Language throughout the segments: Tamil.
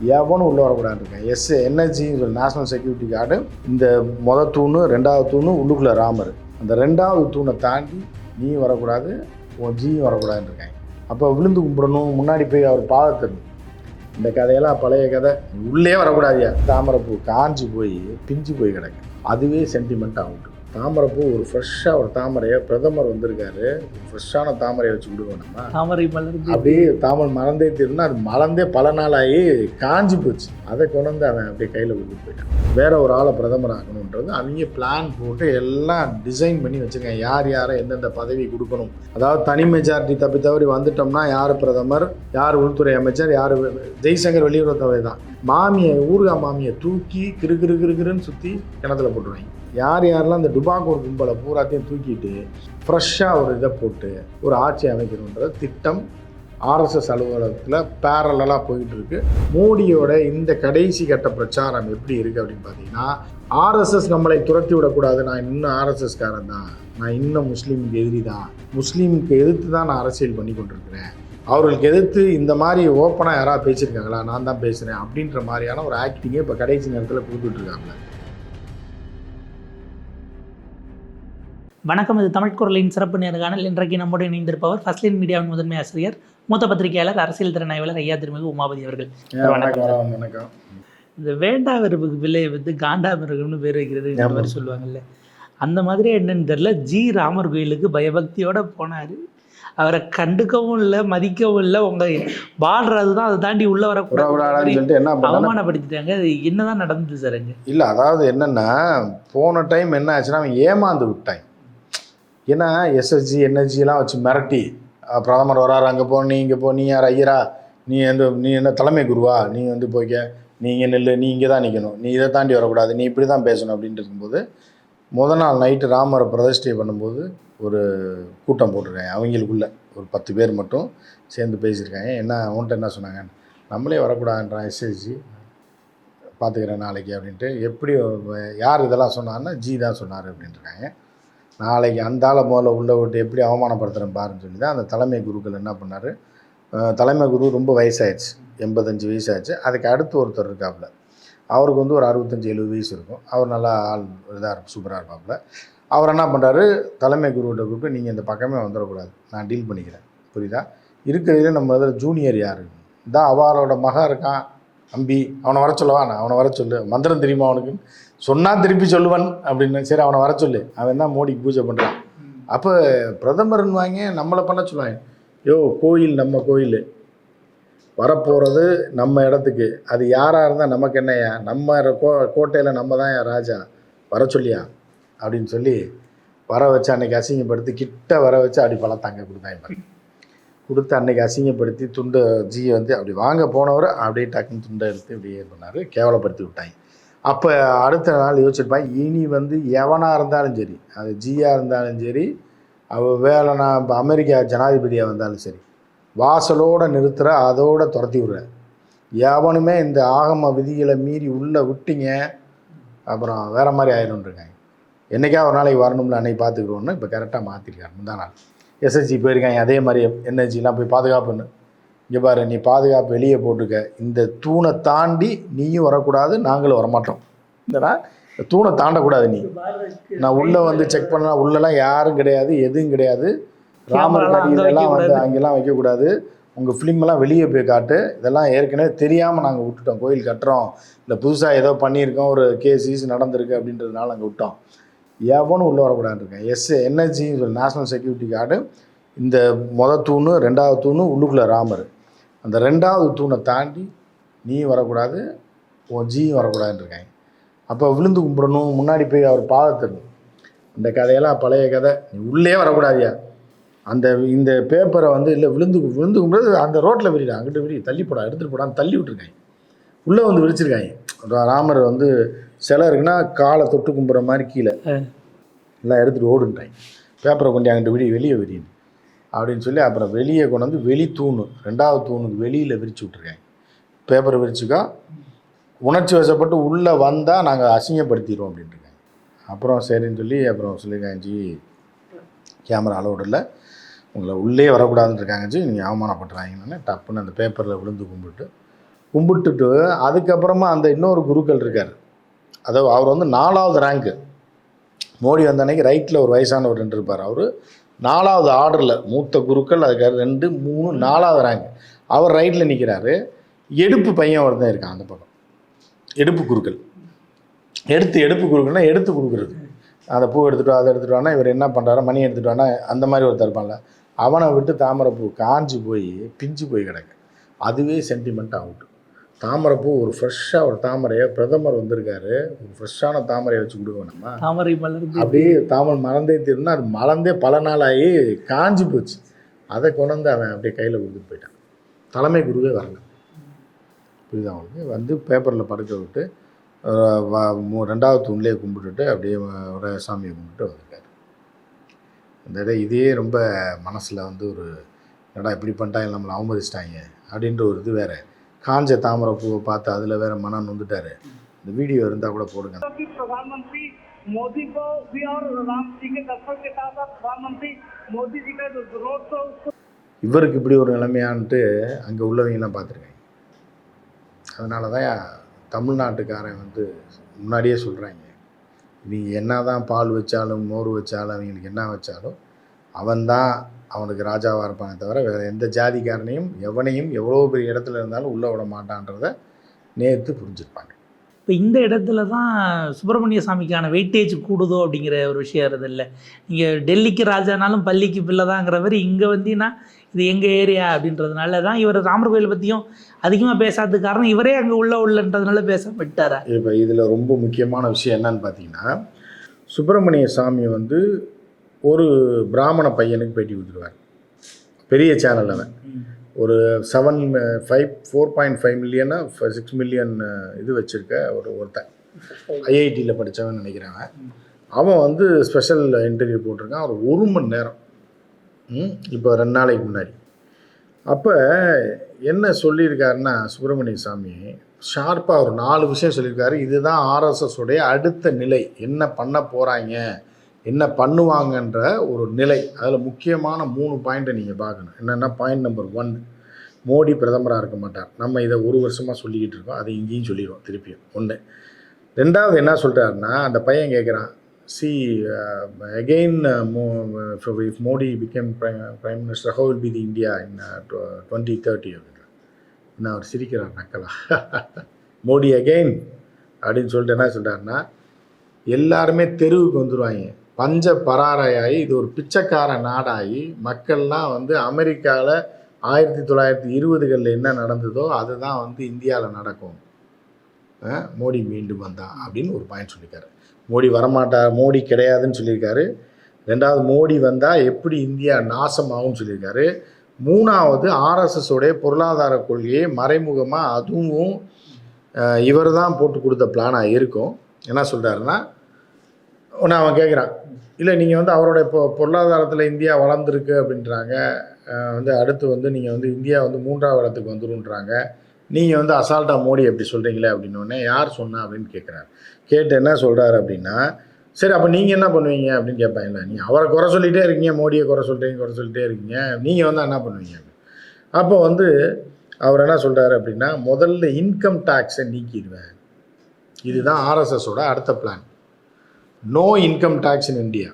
எவனும் உள்ளே வரக்கூடாதுன்னு இருக்கேன் எஸ் என்எஸ்ஜின்னு சொல்லி நேஷனல் செக்யூரிட்டி கார்டு இந்த மொதல் தூணு ரெண்டாவது தூணு உள்ளுக்குள்ளே ராமர். அந்த ரெண்டாவது தூணை தாண்டி நீயும் வரக்கூடாது உன் ஜியும் வரக்கூடாதுன்னு இருக்காங்க அப்போ விழுந்து கும்பிடணும் முன்னாடி போய் அவர் பாதத்தை இந்த கதையெல்லாம் பழைய கதை. உள்ளே வரக்கூடாதியா? தாமரைப்பூ காஞ்சி போய் பிஞ்சு போய் கிடக்கு. அதுவே சென்டிமெண்ட் ஆகும் தாமரைப்பூ ஒரு ஃப்ரெஷ்ஷாக ஒரு தாமரையை பிரதமர் வந்திருக்காரு. ஃப்ரெஷ்ஷான தாமரையை வச்சு நம்ம. தாமரை மலர்ந்து அப்படியே தாமல் மறந்தே தீர்னா அது மலர்ந்தே பல நாளாகி காஞ்சி போச்சு. அதை கொண்டு வந்து அவன் அப்படியே கையில் கொடுத்துட்டு போயிட்டான். வேற ஒரு ஆளை பிரதமர் ஆக்கணுன்றது அவங்க பிளான் போட்டு எல்லாம் டிசைன் பண்ணி வச்சுருக்காங்க. யார் யாரை எந்தெந்த பதவி கொடுக்கணும். அதாவது தனி மெஜாரிட்டி தப்பி தவறி வந்துட்டோம்னா யார் பிரதமர் யார் உள்துறை அமைச்சர் யார் ஜெய்சங்கர் வெளியுறவுத்துறை தான். மாமியை ஊர்கா மாமியை தூக்கி கிறு கிறு கிறுன்னு சுற்றி கிணத்துல போட்டுருவாங்க. யார் யாரெல்லாம் இந்த டுபாக்கூர் கும்பலை பூராத்தையும் தூக்கிட்டு ஃப்ரெஷ்ஷாக ஒரு இதை போட்டு ஒரு ஆட்சி அமைக்கணுன்ற திட்டம் ஆர்எஸ்எஸ் அலுவலகத்தில் பேரலாக போயிட்டுருக்கு மோடியோட இந்த கடைசி கட்ட பிரச்சாரம் எப்படி இருக்குது அப்படின்னு பார்த்தீங்கன்னா ஆர்எஸ்எஸ் நம்மளை துரத்தி விடக்கூடாது. நான் இன்னும் ஆர்எஸ்எஸ்காரன் தான். நான் இன்னும் முஸ்லீமுக்கு எதிரி தான். முஸ்லீமுக்கு எதிர்த்து தான் நான் அரசியல் பண்ணி கொண்டிருக்கிறேன். அவர்களுக்கு எதிர்த்து இந்த மாதிரி ஓப்பனாக யாராவது பேசியிருக்காங்களா? நான் தான் பேசுகிறேன் அப்படின்ற மாதிரியான ஒரு ஆக்டிங்கே இப்போ கடைசி நேரத்தில் கொடுத்துட்டு வணக்கம் இது தமிழ் குரலின் சிறப்பு நேர்காணல் இன்றைக்கு நம்முடைய இணைந்திருப்பவர் ஃபர்ஸ்ட்லின் மீடியாவின் முதன்மை ஆசிரியர் மூத்த பத்திரிகையாளர் அரசியல் திறனாய்வாளர் ஐயா திருமிகு உமாபதி அவர்கள். வணக்கம். வணக்கம் இந்த வேண்டா விரும்புக்கு விலை வந்து காண்டா மிருகம்னு பேர் வைக்கிறது இந்த. மாதிரி சொல்லுவாங்கல்ல. அந்த மாதிரி என்னன்னு தெரியல ஜி. ராமர் கோயிலுக்கு பயபக்தியோட போனாரு. அவரை கண்டுக்கவும் இல்லை மதிக்கவும் இல்லை உங்க பாடுறது தான் அதை தாண்டி உள்ள வரக்கூடாது. என்ன அவமானப்படுத்திட்டாங்க. அது என்னதான் நடந்தது சார் அங்க? இல்லை அதாவது என்னென்னா போன டைம் என்ன ஆச்சுன்னா அவன் ஏமாந்து விட்டான். ஏன்னா எஸ்எஸ்ஜி என்எஸ்ஜிலாம் வச்சு மிரட்டி பிரதமர் வராரு அங்கே போ நீ இங்கே போ நீ யார் ஐயரா? நீ வந்து நீ என்ன தலைமை குருவா? நீ வந்து போய்க்க நீங்கள் நெல் நில்லு நீ இங்கே தான் நிற்கணும் நீ இதை தாண்டி வரக்கூடாது நீ இப்படி தான் பேசணும் அப்படின்ட்டு இருக்கும்போது முத நாள் நைட்டு ராமரை பிரதிஷ்டை பண்ணும்போது ஒரு கூட்டம் போட்டிருக்காங்க. அவங்களுக்குள்ள ஒரு பத்து பேர் மட்டும் சேர்ந்து பேசியிருக்காங்க. என்ன அவன்கிட்ட என்ன சொன்னாங்க? நம்மளே வரக்கூடாதுன்றான் எஸ்எஸ்ஜி பார்த்துக்கிறேன் நாளைக்கு அப்படின்ட்டு. எப்படி யார் இதெல்லாம் சொன்னார்னா ஜி தான் சொன்னார் அப்படின்ட்டுருக்காங்க நாளைக்கு அந்த ஆளை முதல்ல உள்ளே விட்டு எப்படி அவமானப்படுத்துகிறேன் பாருன்னு சொல்லி தான் அந்த தலைமை குருக்கள் என்ன பண்ணார்? தலைமை குரு ரொம்ப வயசாயிடுச்சு. எண்பத்தஞ்சு வயசாச்சு அதுக்கு அடுத்து ஒருத்தர் இருக்காப்புல. அவருக்கு வந்து ஒரு அறுபத்தஞ்சு எழுபது வயசு இருக்கும். அவர் நல்லா ஆள் இதாக இருக்கும் சூப்பராக இருப்பாப்புல. அவர் என்ன பண்ணுறாரு தலைமை குருவிட்ட கூப்பிட்டு நீங்கள் இந்த பக்கமே வந்துடக்கூடாது. நான் டீல் பண்ணிக்கிறேன். புரியுதா? இருக்கிறதுல நம்ம இதில் ஜூனியர் யார்? தான் அவரோட மகன் இருக்கான். அம்பி அவனை வர சொல்லவா? நான் அவனை வர சொல்லு. மந்திரம் தெரியுமா அவனுக்கு? சொன்னால் திருப்பி சொல்லுவன் அப்படின்னு. சரி அவனை வர சொல்லு. அவன் தான் மோடிக்கு பூஜை பண்ணுறான் அப்போ பிரதமர்னு வாங்க நம்மளை பண்ண சொல்லுவாங்க. யோ கோயில் நம்ம கோயில். வரப்போகிறது நம்ம இடத்துக்கு. அது யாராக இருந்தால் நமக்கு என்னய்யா? நம்ம கோ கோட்டையில் நம்ம தான் ராஜா? வர சொல்லியா? அப்படின்னு சொல்லி வர வச்சு அன்னைக்கு அசிங்கப்படுத்தி கிட்ட வர வச்சு அப்படி பழத்தாங்க கொடுத்தாங்க பாருங்க. கொடுத்து அன்னைக்கு அசிங்கப்படுத்தி துண்டை ஜியை வந்து அப்படி வாங்க போனவர் அப்படியே டக்குன்னு துண்டை எடுத்து இப்படியே இது பண்ணார். கேவலப்படுத்தி விட்டாங்க. அப்போ அடுத்த நாள் யோசிச்சிருப்பாங்க இனி வந்து எவனாக இருந்தாலும் சரி அது ஜியாக இருந்தாலும் சரி அவ வேலைனா இப்போ அமெரிக்கா ஜனாதிபதியாக வந்தாலும் சரி வாசலோடு நிறுத்துற அதோடு துரத்தி விடுற. எவனுமே இந்த ஆகம விதிகளை மீறி உள்ளே விட்டீங்க அப்புறம் வேறு மாதிரி ஆயிடும்ன்றிருக்காங்க என்றைக்கா ஒரு நாளைக்கு வரணும்ல அன்னைக்கு பார்த்துக்கிறோன்னு இப்போ கரெக்டாக மாற்றிருக்காரு முந்தா நாள். எஸ்எஸ்ஜி போயிருக்காங்க அதே மாதிரி என்எஸ்ஜிலாம் போய் பாதுகாப்புன்னு இங்கே பாரு நீ பாதுகாப்பு வெளியே போட்டுக்க இந்த தூணை தாண்டி நீயும் வரக்கூடாது நாங்களும் வரமாட்டோம். இல்லைனா இந்த தூணை தாண்டக்கூடாது நீ. நான் உள்ளே வந்து செக் பண்ணா உள்ளெல்லாம் யாரும் கிடையாது எதுவும் கிடையாது. ராமர் கடியிலலாம் வந்து. அங்கெல்லாம் வைக்கக்கூடாது. உங்கள் ஃபிலிமெல்லாம் வெளியே போய் காட்டு. இதெல்லாம் ஏற்கனவே தெரியாமல் நாங்கள் விட்டுட்டோம். கோயில் கட்டுறோம். இல்லை புதுசாக ஏதோ பண்ணியிருக்கோம். ஒரு கேஸ் நடந்திருக்கு அப்படின்றதுனால அங்கே விட்டோம். எவனும் உள்ளே வரக்கூடாதுன்னு இருக்கேன். எஸ் என்எஸ்ஜின்னு சொல்லி நேஷனல் செக்யூரிட்டி கார்டு இந்த மொதல் தூணு ரெண்டாவது தூணு உள்ளுக்குள்ளே ராமர். அந்த ரெண்டாவது தூணை தாண்டி நீயும் வரக்கூடாது உன் ஜியும் வரக்கூடாதுன்னு இருக்காங்க அப்போ விழுந்து கும்பிடணும் முன்னாடி போய் அவர் பாதத்தை அந்த கதையெல்லாம் பழைய கதை. நீ உள்ளே வரக்கூடாதியா? அந்த இந்த பேப்பரை வந்து இல்லை விழுந்து விழுந்து கும்பிடுறது அந்த ரோட்டில் விரிடா அங்கிட்ட விரி தள்ளி போடா எடுத்துகிட்டு போடான்னு தள்ளி விட்டுருக்காங்க உள்ளே வந்து விரிச்சிருக்காங்க ராமர் வந்து சிலை இருக்குன்னா காலை தொட்டு கும்பிட்ற மாதிரி கீழே. எல்லாம் எடுத்துகிட்டு ஓடுன்ட்டாங்க பேப்பரை கொண்டு அங்கிட்டு விடி வெளியே விரின்னு அப்படின்னு சொல்லி அப்புறம் வெளியே கொண்டு வந்து வெளி தூணு ரெண்டாவது தூணுக்கு வெளியில் விரிச்சு விட்ருக்காங்க பேப்பரை விரிச்சுக்கா உணர்ச்சி வசப்பட்டு உள்ளே வந்தால் நாங்கள் அசிங்கப்படுத்திடுவோம் அப்படின்ட்டு அப்புறம் சரின்னு சொல்லி அப்புறம் சொல்லியிருக்காங்க ஜி கேமரா அலோடு இல்லை. உங்களை உள்ளே வரக்கூடாதுன்னு இருக்காங்க ஜி. நீங்கள் அவமானப்படுறாங்கன்னு டப்புன்னு அந்த பேப்பரில் விழுந்து கும்பிட்டு கும்பிட்டுட்டு அதுக்கப்புறமா அந்த இன்னொரு குருக்கள் இருக்கார். அதாவது அவர் வந்து நாலாவது ரேங்க்கு மோடி வந்த அன்னைக்கு ரைட்டில் ஒரு வயசானவர் ரெண்டு இருப்பார். அவர் நாலாவது ஆர்டரில் மூத்த குருக்கள் அதுக்காக ரெண்டு மூணு நாலாவது ரேங்க் அவர் ரைட்டில் நிற்கிறாரு எடுப்பு பையன் ஒருத்தன் இருக்கான் அந்த பக்கம். எடுப்பு குருக்கள். எடுத்து எடுப்பு குருக்கள்னால் எடுத்து கொடுக்குறது. அந்த பூ எடுத்துகிட்டு அதை எடுத்துகிட்டு வானா இவர் என்ன பண்ணுறாரு மணி எடுத்துகிட்டு வானா அந்த மாதிரி ஒருத்தர் இருப்பான்ல. அவனை விட்டு தாமரைப்பூ காஞ்சி போய் பிஞ்சு போய் கிடக்கு. அதுவே சென்டிமெண்ட் அவுட்டு தாமரைப்பூ ஒரு ஃப்ரெஷ்ஷாக ஒரு தாமரையை பிரதமர் வந்திருக்காரு. ஒரு ஃப்ரெஷ்ஷான தாமரையை வச்சு கொடுக்க வேணாமா தாமரை மலர்ந்து அப்படியே தாமரை மறந்தே தீருன்னா அது மலர்ந்தே பல நாளாகி காஞ்சி போச்சு. அதை கொண்டு வந்து அவன் அப்படியே கையில் கொடுத்துட்டு போயிட்டான். தலைமை குருவே வரல. புரியுதா அவனுக்கு வந்து பேப்பரில் படுக்க விட்டு ரெண்டாவது தூண்லேயே கும்பிட்டுட்டு அப்படியே ஒரு சாமியை கும்பிட்டு வந்திருக்காரு. இந்த இதே ரொம்ப மனசில் வந்து ஒரு என்னடா இப்படி பண்ணிட்டாங்க நம்மளை அவமதிச்சிட்டாங்க அப்படின்ற ஒரு இது வேற. காஞ்ச தாமரை பூவை பார்த்து அதில் வேற மனம் நொந்துட்டாரு இந்த வீடியோ இருந்தால் கூட போடுங்க कि प्रधानमंत्री मोदी को भी और राम जी के दर्शन के साथ साथ प्रधानमंत्री मोदी जी का जो रोड शो उसको இவருக்கு இப்படி ஒரு நிலைமையான்ட்டு அங்கே உள்ளவங்கலாம் பார்த்துருக்காங்க அதனால தான் தமிழ்நாட்டுக்காரன் வந்து முன்னாடியே சொல்கிறாங்க இவங்க என்ன தான் பால் வச்சாலும் மோர் வச்சாலும் அவங்களுக்கு என்ன வச்சாலும் அவன்தான் அவனுக்கு ராஜாவாக இருப்பானே தவிர வேறு எந்த ஜாதிக்காரனையும் எவனையும் எவ்வளோ பெரிய இடத்துல இருந்தாலும் உள்ளே விட மாட்டான்றதை நேர்த்து புரிஞ்சிருப்பாங்க. இப்போ இந்த இடத்துல தான் சுப்பிரமணிய சாமிக்கான வெயிட்டேஜ் கூடுதோ அப்படிங்கிற ஒரு விஷயம் வருது இல்லை? நீங்கள் டெல்லிக்கு ராஜானாலும் பள்ளிக்கு பிள்ளை தாங்கிற மாதிரி இங்கே வந்தீங்கன்னா இது எங்கள் ஏரியா அப்படின்றதுனால தான் இவர் ராமர் கோயில் பற்றியும் அதிகமாக பேசாததுக்கு காரணம் இவரே அங்கே உள்ள உள்ளன்றதுனால பேச விட்டாரா இப்போ இதில் ரொம்ப முக்கியமான விஷயம் என்னன்னு பார்த்தீங்கன்னா சுப்பிரமணிய சாமி வந்து ஒரு பிராமண பையனுக்கு பேட்டி கொடுத்துருவார். பெரிய சேனல் அவன். ஒரு seven five four point five millionaire six million இது வச்சுருக்க ஒரு ஒருத்தன். ஐஐடியில் படித்தவன் நினைக்கிறாங்க அவன். வந்து ஸ்பெஷல் இன்டர்வியூ போட்டிருக்கான். ஒரு ஒரு மணி நேரம். இப்போ ரெண்டு நாளைக்கு முன்னாடி. அப்போ என்ன சொல்லியிருக்காருன்னா சுப்பிரமணிய சாமி ஷார்ப்பாக ஒரு நாலு விஷயம் சொல்லியிருக்காரு. இதுதான் ஆர்எஸ்எஸ் உடைய அடுத்த நிலை. என்ன பண்ண போகிறாங்க என்ன பண்ணுவாங்கன்ற ஒரு நிலை. அதில் முக்கியமான மூணு பாயிண்ட்டை நீங்கள் பார்க்கணும். என்னென்னா பாயிண்ட் நம்பர் ஒன் மோடி பிரதமராக இருக்க மாட்டார். நம்ம இதை ஒரு வருஷமாக சொல்லிக்கிட்டு இருக்கோம். அதை இங்கேயும் சொல்லிடுவோம் திருப்பியும். ஒன்று ரெண்டாவது என்ன சொல்கிறாருன்னா அந்த பையன் கேட்குறான் see again if Modi become prime minister how will be the India in twenty thirty அப்படின்றார். என்ன அவர் சிரிக்கிறார் நக்கலா? மோடி அகெயின் அப்படின்னு சொல்லிட்டு என்ன சொல்கிறாருன்னா எல்லாருமே தெருவுக்கு வந்துடுவாங்க பஞ்ச பராரையாகி இது ஒரு பிச்சைக்கார நாடாகி மக்கள்லாம் வந்து அமெரிக்காவில் ஆயிரத்தி தொள்ளாயிரத்தி இருபதுகளில் என்ன நடந்ததோ அதுதான் வந்து இந்தியாவில் நடக்கும். மோடி மீண்டும் வந்தா அப்படின்னு ஒரு பாயிண்ட் சொல்லியிருக்காரு மோடி வரமாட்டார் மோடி கிடையாதுன்னு சொல்லியிருக்காரு ரெண்டாவது மோடி வந்தால் எப்படி இந்தியா நாசமாகும்னு சொல்லியிருக்காரு மூணாவது ஆர்எஸ்எஸோடைய பொருளாதார கொள்கையை மறைமுகமாக அதுவும் இவர் தான் போட்டு கொடுத்த பிளானாக இருக்கும். என்ன சொல்கிறாருன்னா ஒன்று அவன் கேட்குறான் இல்லை நீங்கள் வந்து அவருடைய பொ பொருளாதாரத்தில் இந்தியா வளர்ந்துருக்கு அப்படின்றாங்க. வந்து அடுத்து வந்து நீங்கள் வந்து இந்தியா வந்து மூன்றாவது இடத்துக்கு வந்துருன்றாங்க. நீங்கள் வந்து அசால்ட்டாக மோடி எப்படி சொல்கிறீங்களே அப்படின்னோடனே யார் சொன்னா அப்படின்னு கேட்குறாரு கேட்டு என்ன சொல்கிறாரு அப்படின்னா சரி அப்போ நீங்கள் என்ன பண்ணுவீங்க அப்படின்னு கேட்பாங்கல்ல நீங்கள் அவரை குறை சொல்லிகிட்டே இருக்கீங்க மோடியை குறை சொல்கிறீங்க குறை சொல்லிட்டே இருக்கீங்க. நீங்கள் வந்து என்ன பண்ணுவீங்க அப்போ வந்து அவர் என்ன சொல்கிறாரு அப்படின்னா முதல்ல இன்கம் டேக்ஸை நீக்கிடுவேன். இதுதான் ஆர்எஸ்எஸோட அடுத்த plan no income tax in India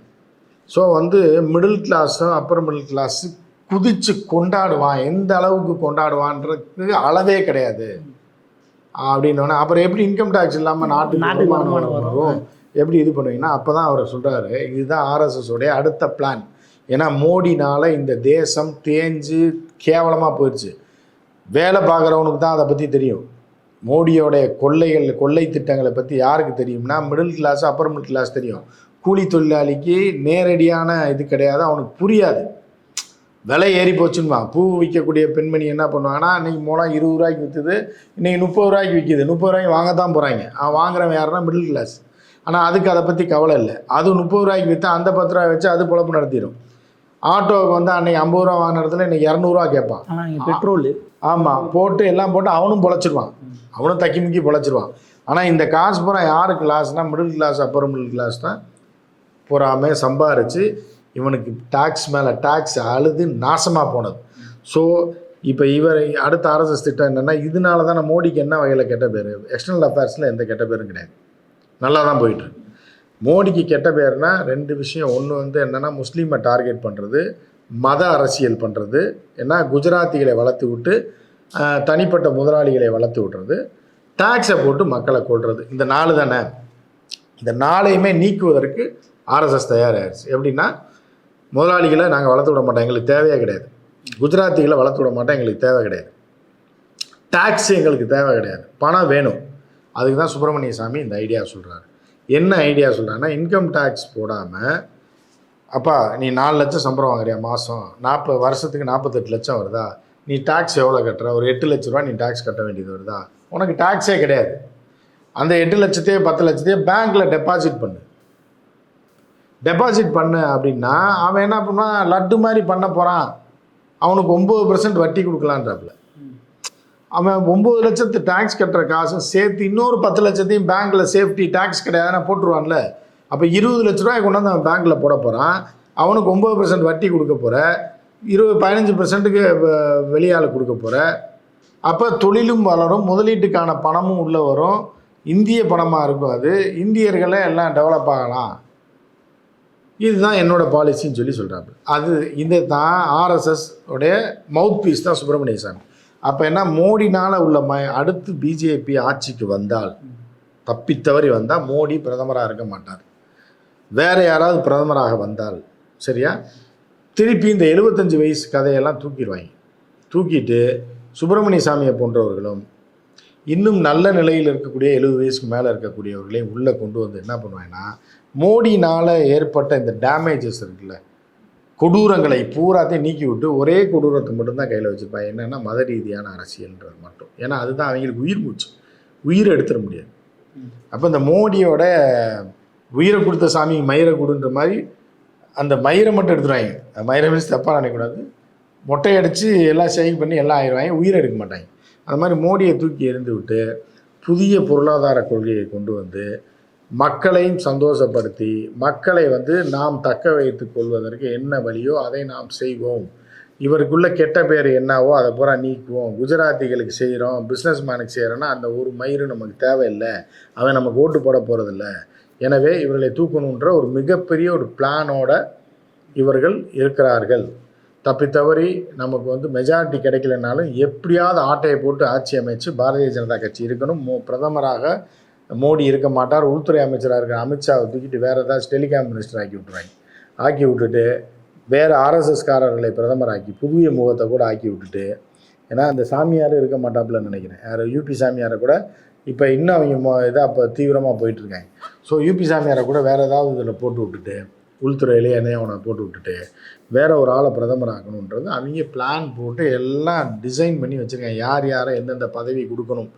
so வந்து மிடில் கிளாஸும் அப்பர் மிடில் கிளாஸு குதிச்சு கொண்டாடுவான். எந்த அளவுக்கு கொண்டாடுவான்றதுக்கு அளவே கிடையாது. அப்படின்னோடனே அப்புறம் எப்படி இன்கம் டேக்ஸ் இல்லாமல் வருமானம் வருமானம் வரும். எப்படி இது பண்ணுவீங்கன்னா அப்போ தான் அவர் சொல்கிறாரு இதுதான் ஆர்எஸ்எஸ் உடைய அடுத்த பிளான் ஏன்னா மோடினால இந்த தேசம் தேஞ்சு கேவலமாக போயிடுச்சு வேலை பார்க்குறவனுக்கு தான் அதை பற்றி தெரியும். மோடியோடைய கொள்ளைகள் கொள்ளை திட்டங்களை பற்றி யாருக்கு தெரியும்னா middle class upper middle class தெரியும். கூலி தொழிலாளிக்கு நேரடியான இது கிடையாது அவனுக்கு புரியாது. விலை ஏறி போச்சுன்னு பூ விற்கக்கூடிய பெண்மணி என்ன பண்ணுவாங்கன்னா இன்னைக்கு மூலம் இருபது ரூபாய்க்கு விற்றுது இன்னைக்கு முப்பது ரூபாய்க்கு விற்கிது முப்பது ரூபாய்க்கு வாங்க தான் போகிறாங்க அவன் வாங்குறவன் யாருன்னா மிடில் கிளாஸ் ஆனால் அதுக்கு அதை பற்றி கவலை இல்லை. அது முப்பது ரூபாய்க்கு விற்றா அந்த பத்து ரூபாய் வச்சு அது பொழப்பு நடத்திடும். ஆட்டோவுக்கு வந்து அன்னைக்கு ஐம்பது ரூபா வாங்கின இடத்துல இன்னைக்கு இரநூறுவா கேட்பான். பெட்ரோல் பெட்ரோலு ஆமாம் போட்டு எல்லாம் போட்டு அவனும் பொழைச்சிருவான். அவனும் தக்கி முக்கி பொழைச்சிடுவான் ஆனால் இந்த காசு பூரா யாருக்கு கிளாஸ்னால் middle class upper middle class தான் பூராமே சம்பாரித்து இவனுக்கு டாக்ஸ் மேலே டாக்ஸ் அழுது நாசமாக போனது. ஸோ இப்போ இவர் அடுத்த ஆர்எஸ்எஸ் திட்டம் என்னென்னா இதனால தான் மோடிக்கு என்ன வகையில் கெட்ட பேர்? எக்ஸ்டர்னல் அஃபேர்ஸில் எந்த கெட்ட பேரும் கிடையாது. நல்லா தான் போயிட்டுருக்கு மோடிக்கு கெட்ட பேர்னா ரெண்டு விஷயம். ஒன்று வந்து என்னென்னா முஸ்லீமை டார்கெட் பண்ணுறது மத அரசியல் பண்ணுறது ஏன்னா குஜராத்திகளை வளர்த்து விட்டு தனிப்பட்ட முதலாளிகளை வளர்த்து விட்றது. டேக்ஸை போட்டு மக்களை கொள்வது இந்த நாலு தானே? இந்த நாளையுமே நீக்குவதற்கு ஆர்எஸ்எஸ் தயாராகிடுச்சு எப்படின்னா முதலாளிகளை நாங்கள் வளர்த்து விட மாட்டோம். எங்களுக்கு தேவையே கிடையாது. குஜராத்திகளை வளர்த்து விட மாட்டோம். எங்களுக்கு தேவை கிடையாது. டேக்ஸ் எங்களுக்கு தேவை கிடையாது. பணம் வேணும். அதுக்கு தான் சுப்பிரமணிய சாமி இந்த ஐடியா சொல்கிறாரு என்ன ஐடியா சொல்கிறாங்கன்னா இன்கம் டேக்ஸ் போடாமல் அப்பா நீ நாலு லட்சம் சம்பளம் வாங்குறியா மாதம் நாற்பது வருஷத்துக்கு நாற்பத்தெட்டு லட்சம் வருதா? நீ டேக்ஸ் எவ்வளோ கட்டுற? ஒரு எட்டு லட்ச ரூபா நீ டேக்ஸ் கட்ட வேண்டியது வருதா? உனக்கு டேக்ஸே கிடையாது. அந்த எட்டு லட்சத்தையே பத்து லட்சத்தையே பேங்க்கில் டெபாசிட் பண்ணு. டெபாசிட் பண்ணு அப்படின்னா அவன் என்ன பண்ணுவான்? லட்டு மாதிரி பண்ண போகிறான் அவனுக்கு ஒம்பது பர்சன்ட் வட்டி கொடுக்கலான்றாப்புல அவன் ஒம்பது லட்சத்து டேக்ஸ் கட்டுற காசும் சேர்த்து இன்னொரு பத்து லட்சத்தையும் பேங்க்கில் சேஃப்டி டேக்ஸ் கிடையாதுன்னா போட்டுருவான்ல. அப்போ இருபது லட்ச ரூபாய் கொண்டாந்து அவன் பேங்க்கில் போட போகிறான் அவனுக்கு ஒம்பது பர்சன்ட் வட்டி கொடுக்க போகிற இருபது பதினஞ்சு பர்சன்ட்டுக்கு வெளியால் கொடுக்க போகிற அப்போ தொழிலும் வளரும் முதலீட்டுக்கான பணமும் உள்ளே வரும். இந்திய பணமாக இருக்கும் அது. இந்தியர்களே எல்லாம் டெவலப் ஆகலாம். இதுதான் என்னோடய பாலிசின்னு சொல்லி சொல்கிறாரு அது இந்த தான் ஆர்எஸ்எஸ் உடைய மவுத் பீஸ் தான் சுப்பிரமணிய சாமி. அப்போ என்ன மோடினால் உள்ள ம அடுத்து பிஜேபி ஆட்சிக்கு வந்தால் தப்பித்தவறி வந்தால் மோடி பிரதமராக இருக்க மாட்டார். வேறு யாராவது பிரதமராக வந்தால் சரியா? திருப்பி இந்த எழுபத்தஞ்சு வயசு கதையெல்லாம் தூக்கிடுவாங்க. தூக்கிட்டு சுப்பிரமணிய சாமியை போன்றவர்களும் இன்னும் நல்ல நிலையில் இருக்கக்கூடிய எழுபது வயசுக்கு மேலே இருக்கக்கூடியவர்களையும் உள்ளே கொண்டு வந்து என்ன பண்ணுவாங்கன்னா மோடினால் ஏற்பட்ட இந்த டேமேஜஸ் இருக்குல்ல கொடூரங்களை பூராத்தையும் நீக்கி விட்டு ஒரே கொடூரத்தை மட்டும்தான் கையில் வச்சுருப்பாங்க. என்னென்னா மத ரீதியான அரசியல்ன்றது மட்டும். ஏன்னா அதுதான் அவங்களுக்கு உயிர் மூச்சு. உயிர் எடுத்துட முடியாது. அப்போ இந்த மோடியோட உயிரை கொடுத்த சாமி மயிரை கொடுன்ற மாதிரி அந்த மயிரை மட்டும் எடுத்துருவாங்க அந்த மயிரை மீன்ஸ் தப்பாக நினைக்கக்கூடாது. மொட்டை அடித்து எல்லாம் சேவிங் பண்ணி எல்லாம் ஆயிடுவாங்க. உயிரை எடுக்க மாட்டாங்க. அந்த மாதிரி மோடியை தூக்கி எறிந்து விட்டு புதிய பொருளாதார கொள்கையை கொண்டு வந்து மக்களையும் சந்தோஷப்படுத்தி மக்களை வந்து நாம் தக்க வைத்து கொள்வதற்கு என்ன வழியோ அதை நாம் செய்வோம். இவருக்குள்ள கெட்ட பேர் என்னவோ அதை பூரா நீக்குவோம். குஜராத்திகளுக்கு செய்கிறோம் பிஸ்னஸ் மேனுக்கு செய்கிறோன்னா அந்த ஒரு மயிறு நமக்கு தேவையில்லை. அவன் நமக்கு ஓட்டு போட போகிறதில்ல எனவே இவர்களை தூக்கணுன்ற ஒரு மிகப்பெரிய ஒரு பிளானோட இவர்கள் இருக்கிறார்கள். தப்பி தவறி நமக்கு வந்து மெஜாரிட்டி கிடைக்கலனாலும் எப்படியாவது ஆட்டையை போட்டு ஆட்சி அமைச்சு பாரதிய ஜனதா கட்சி இருக்கணும். மோ பிரதமராக மோடி இருக்க மாட்டார். உள்துறை அமைச்சராக இருக்கிற அமித்ஷாவை தூக்கிட்டு வேறு ஏதாச்சும் டெலிகாம் மினிஸ்டர் ஆக்கி விட்ருவாங்க ஆக்கி விட்டுட்டு வேறு ஆர்எஸ்எஸ்காரர்களை பிரதமராக்கி புதிய முகத்தை கூட ஆக்கி விட்டுட்டு ஏன்னா அந்த சாமியார் இருக்க மாட்டாப்புல நினைக்கிறேன். யார் யூபி சாமியாரை கூட இப்போ இன்னும் அவங்க இதாக இப்போ தீவிரமாக போயிட்டுருக்காங்க. ஸோ யூபி சாமியாரை கூட வேறு ஏதாவது இதில் போட்டு விட்டுட்டு உள்துறையிலே என்னைய அவனை போட்டு விட்டுட்டு வேற ஒரு ஆளை பிரதமர் ஆக்கணுன்றது அவங்க பிளான் போட்டு எல்லாம் டிசைன் பண்ணி வச்சுருக்காங்க. யார் யாரை எந்தெந்த பதவி கொடுக்கணும்.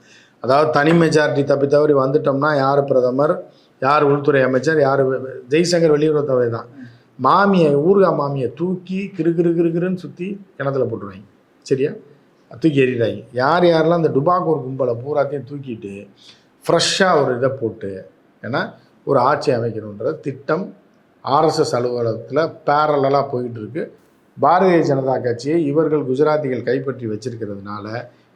அதாவது தனி மெஜாரிட்டி தப்பி தவறி வந்துட்டோம்னா யார் பிரதமர் யார் உள்துறை அமைச்சர் யார் ஜெய்சங்கர் வெளியுறவுத்துறை தான். மாமியை ஊர்கா மாமியை தூக்கி கிரு கிரு கிரு கிருன்னு சுற்றி கிணத்துல போட்டுருவாங்க. சரியா? தூக்கி எறிகிறாங்க யார் யாரெல்லாம் அந்த டுபாக்கூர் கும்பலை பூராத்தையும் தூக்கிட்டு ஃப்ரெஷ்ஷாக ஒரு இதை போட்டு ஏன்னா ஒரு ஆட்சி அமைக்கணுன்ற திட்டம் ஆர்எஸ்எஸ் அலுவலகத்தில் பேரலாக போயிட்டு இருக்கு பாரதிய ஜனதா கட்சியை இவர்கள் குஜராத்திகள் கைப்பற்றி வச்சிருக்கிறதுனால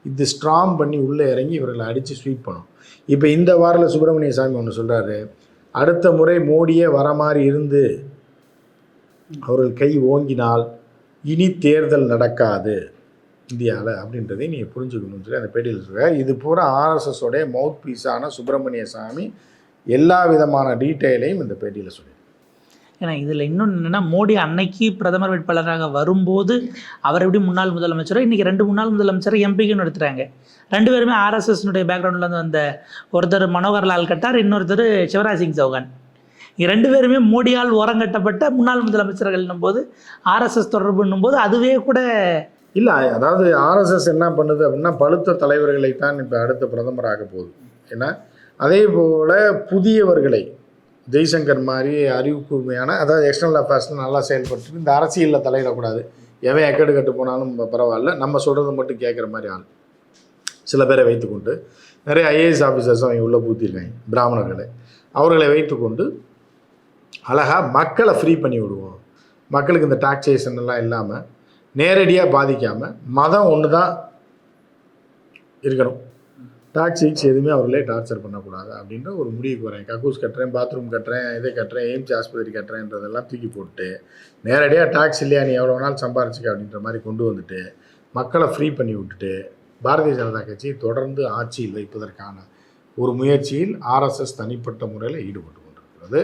இது ஸ்ட்ராங் பண்ணி உள்ளே இறங்கி இவர்களை அடித்து ஸ்வீப் பண்ணும். இப்போ இந்த வாரில் சுப்பிரமணிய சாமி ஒன்று சொல்கிறாரு அடுத்த முறை மோடியே வர மாதிரி இருந்து அவர்கள் கை ஓங்கினால் இனி தேர்தல் நடக்காது. இந்தியாவில் அப்படின்றதையும் நீங்கள் புரிஞ்சுக்கணும்னு சொல்லி அந்த பேட்டியில் சொல்கிறார் இது பூரா ஆர்எஸ்எஸோடைய மவுத் பீஸான சுப்பிரமணிய சாமி எல்லா விதமான டீட்டெயிலையும் இந்த பேட்டியில் சொல்லி ஏன்னா இதில் இன்னொன்று என்னென்னா மோடி அன்னைக்கு பிரதமர் வேட்பாளராக வரும்போது அவர் எப்படி முன்னாள் முதலமைச்சரோ இன்றைக்கி ரெண்டு முன்னாள் முதலமைச்சரை எம்பிக்குன்னு நடத்துகிறாங்க ரெண்டு பேருமே ஆர்எஸ்எஸ்னுடைய பேக்ரவுண்ட்லேருந்து வந்த ஒருத்தர் மனோகர்லால் கட்டார் இன்னொருத்தர் சிவராஜ் சிங் சௌகான். ரெண்டு பேருமே மோடியால் ஓரங்கட்டப்பட்ட முன்னாள் முதலமைச்சர்கள்னும் போது ஆர்எஸ்எஸ் தொடர்புன்னும் போது அதுவே கூட இல்லை அதாவது ஆர்எஸ்எஸ் என்ன பண்ணுது அப்படின்னா பழுத்த தலைவர்களை தான் இப்போ அடுத்த பிரதமராக போகுது. ஏன்னா அதே போல் புதியவர்களை ஜெய்சங்கர் மாதிரி அறிவுக்கூர்மையான அதாவது எக்ஸ்டர்னல் அஃபேர்ஸில் நல்லா செயல்பட்டு இந்த அரசியலில் தலையிடக்கூடாது எவன் எக்கடு கட்டு போனாலும் பரவாயில்ல. நம்ம சொல்கிறது மட்டும் கேட்குற மாதிரி ஆள். சில பேரை வைத்துக்கொண்டு நிறைய ஐஏஎஸ் ஆஃபீஸர்ஸ் அவங்க உள்ளே பூத்திருக்காங்க பிராமணர்களை. அவர்களை வைத்துக்கொண்டு அழகாக மக்களை ஃப்ரீ பண்ணி விடுவோம். மக்களுக்கு இந்த டாக்ஸேஷன் எல்லாம் இல்லாமல் நேரடியாக பாதிக்காமல் மதம் ஒன்று தான் இருக்கணும் டாக்ஸ் எதுவுமே அவர்களே டார்ச்சர் பண்ணக்கூடாது அப்படின்ற ஒரு முடிவுக்கு வரேன். கக்கூஸ் கட்டுறேன் பாத்ரூம் கட்டுறேன் இதை கட்டுறேன் எய்ம்ஸ் ஆஸ்பத்திரி கட்டுறேன்றதெல்லாம் தூக்கி போட்டு நேரடியாக டாக்ஸ் இல்லையா நீ எவ்வளோ நாள் சம்பாரிச்சிக்க அப்படின்ற மாதிரி கொண்டு வந்துட்டு மக்களை ஃப்ரீ பண்ணி விட்டுட்டு பாரதிய ஜனதா கட்சி தொடர்ந்து ஆட்சியில் வைப்பதற்கான ஒரு முயற்சியில் ஆர்எஸ்எஸ் தனிப்பட்ட முறையில் ஈடுபட்டு கொண்டிருக்கிறது.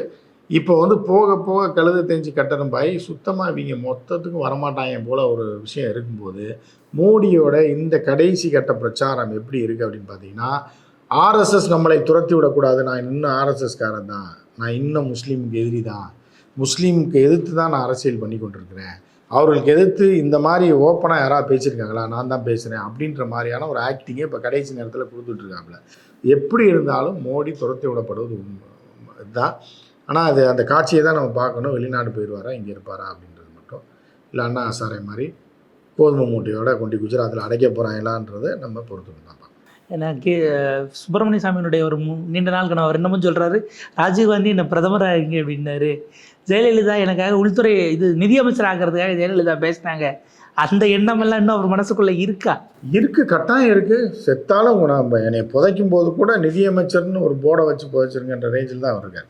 இப்போ வந்து போக போக கழுத தேஞ்சு கட்டணும் பாய். சுத்தமாக இவங்க மொத்தத்துக்கும் வரமாட்டாங்க போல் ஒரு விஷயம் இருக்கும்போது மோடியோட இந்த கடைசி கட்ட பிரச்சாரம் எப்படி இருக்குது அப்படின்னு பார்த்தீங்கன்னா ஆர்எஸ்எஸ் நம்மளை துரத்தி விடக்கூடாது. நான் இன்னும் ஆர்எஸ்எஸ்காரன் தான். நான் இன்னும் முஸ்லீமுக்கு எதிரி தான். முஸ்லீமுக்கு எதிர்த்து தான் நான் அரசியல் பண்ணி கொண்டிருக்கிறேன். அவர்களுக்கு எதிர்த்து இந்த மாதிரி ஓப்பனாக யாராவது பேசியிருக்காங்களா? நான் தான் பேசுகிறேன் அப்படின்ற மாதிரியான ஒரு ஆக்டிங்கே இப்போ கடைசி நேரத்தில் கொடுத்துட்ருக்காப்புல எப்படி இருந்தாலும் மோடி துரத்தி விடப்படுவது உண்மை. இதுதான். ஆனால் அது அந்த காட்சியை தான் நம்ம பார்க்கணும். வெளிநாடு போயிடுவாரா இங்கே இருப்பாரா அப்படின்றது மட்டும். இல்லை அண்ணா ஹசாரே மாதிரி கோதுமை மூட்டையோட கொண்டு குஜராத்தில் அடைக்க போகிறாங்களான்றதை நம்ம பொறுத்து தான் ஏன்னா கே சுப்பிரமணிய சாமியினுடைய ஒரு நீண்ட நாள் கனவு. அவர் என்னமோ சொல்கிறாரு ராஜீவ்காந்தி என்ன பிரதமர் ஆகிங்க அப்படின்னாரு. ஜெயலலிதா எனக்காக உள்துறை இது நிதியமைச்சர் ஆகிறதுக்காக ஜெயலலிதா பேசினாங்க. அந்த எண்ணமெல்லாம் இன்னும் அவர் மனசுக்குள்ளே இருக்கா? இருக்குது கட்டாயம் இருக்குது செத்தாலும் நம்ம என்னை புதைக்கும் போது கூட நிதியமைச்சர்னு ஒரு போர்டை வச்சு புதைச்சிருங்கன்ற ரேஞ்சில் தான் அவர் இருக்கார்.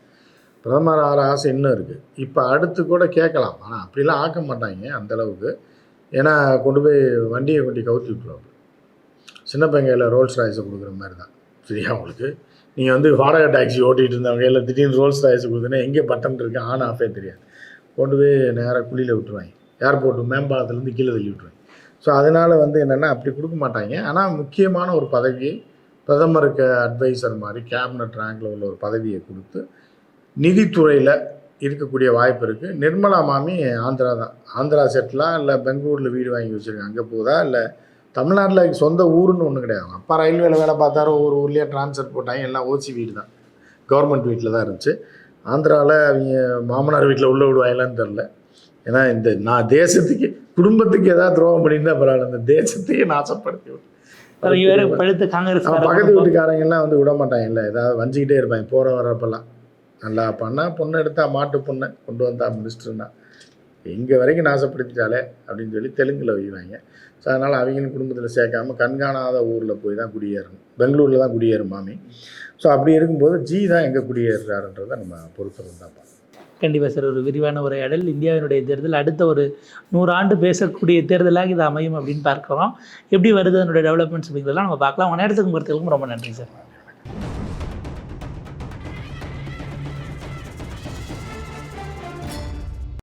பிரதமர் ஆகிற ஆசை இன்னும் இருக்குது இப்போ அடுத்து கூட கேட்கலாம். ஆனால் அப்படிலாம் ஆக்க மாட்டாங்க அந்த அளவுக்கு. ஏன்னா கொண்டு போய் வண்டியை கொண்டு கவுத்தி விட்டுருவாங்க. சின்ன பையன் ரோல்ஸ் ராய்ஸை கொடுக்குற மாதிரி தான் சரியா உங்களுக்கு? நீங்கள் வந்து வாடகை டாக்ஸி ஓட்டிகிட்டு இருந்தவங்க இல்லை திடீர்னு ரோல்ஸ் ராய்ஸ் கொடுத்தீங்கன்னா எங்கே பட்டன் இருக்கு? ஆன் ஆஃபே தெரியாது. கொண்டு போய் நேராக குழியில் விட்டுருவாங்க. ஏர்போர்ட்டு மேம்பாலத்துலேருந்து கீழே தள்ளி விட்டுருவாங்க. ஸோ அதனால் வந்து என்னென்னா அப்படி கொடுக்க மாட்டாங்க. ஆனால் முக்கியமான ஒரு பதவியை பிரதமருக்கு அட்வைசர் மாதிரி கேபினட் ரேங்கில் உள்ள ஒரு பதவியை கொடுத்து நிதித்துறையில் இருக்கக்கூடிய வாய்ப்பு இருக்குது நிர்மலா மாமி ஆந்திரா தான். ஆந்திரா செட்டிலா இல்லை பெங்களூரில் வீடு வாங்கி வச்சுருக்காங்க. அங்கே போதா இல்லை தமிழ்நாட்டில் சொந்த ஊருன்னு ஒன்றும் கிடையாது. அப்பா ரயில்வேல வேலை பார்த்தாரு. ஒவ்வொரு ஊர்லேயே ட்ரான்ஸ்ஃபர் போட்டாங்க. எல்லாம் ஓசி வீடு தான். கவர்மெண்ட் வீட்டில் தான் இருந்துச்சு. ஆந்திராவில் அவங்க மாமனார் வீட்டில் உள்ள விடுவாங்களான்னு தெரில ஏன்னா இந்த நான் தேசத்துக்கு குடும்பத்துக்கு ஏதாவது துரோகம் பண்ணியிருந்தா பரவாயில்ல. இந்த தேசத்தையே நாசப்படுத்தி விட்டு. பழுத்த காங்கிரஸ் பக்கத்து வீட்டுக்காரங்கெல்லாம் வந்து விட மாட்டாங்கல்ல ஏதாவது வஞ்சிக்கிட்டே இருப்பாங்க. போகிற வரப்பெல்லாம் நல்லா பண்ணால் பொண்ணு எடுத்தால் மாட்டு பொண்ணை கொண்டு வந்தால் மினிஸ்டர்னா. எங்கே வரைக்கும் நாசப்படுத்திட்டாலே அப்படின்னு சொல்லி தெலுங்கில் வைவாங்க ஸோ அதனால் அவங்களும் குடும்பத்தில் சேர்க்காம கண்காணாத ஊரில் போய் தான் குடியேறணும். பெங்களூரில் தான் குடியேறும் மாமி. ஸோ அப்படி இருக்கும்போது ஜி தான் எங்கே குடியேறுறாருன்றதை நம்ம பொறுத்தவரை தான் பார்க்கணும். கண்டிப்பாக சார் ஒரு விரிவான உரையாடல் இந்தியாவினுடைய தேர்தல் அடுத்த ஒரு நூறு ஆண்டு பேசக்கூடிய தேர்தலாக இது அமையும் அப்படின்னு பார்க்குறோம். எப்படி வருது அதனுடைய டெவலப்மெண்ட்ஸ் அப்படிங்கிறதெல்லாம் நம்ம பார்க்கலாம். உங்கள் நேரத்துக்கு பொறுத்தவரைக்கும் ரொம்ப நன்றி சார்.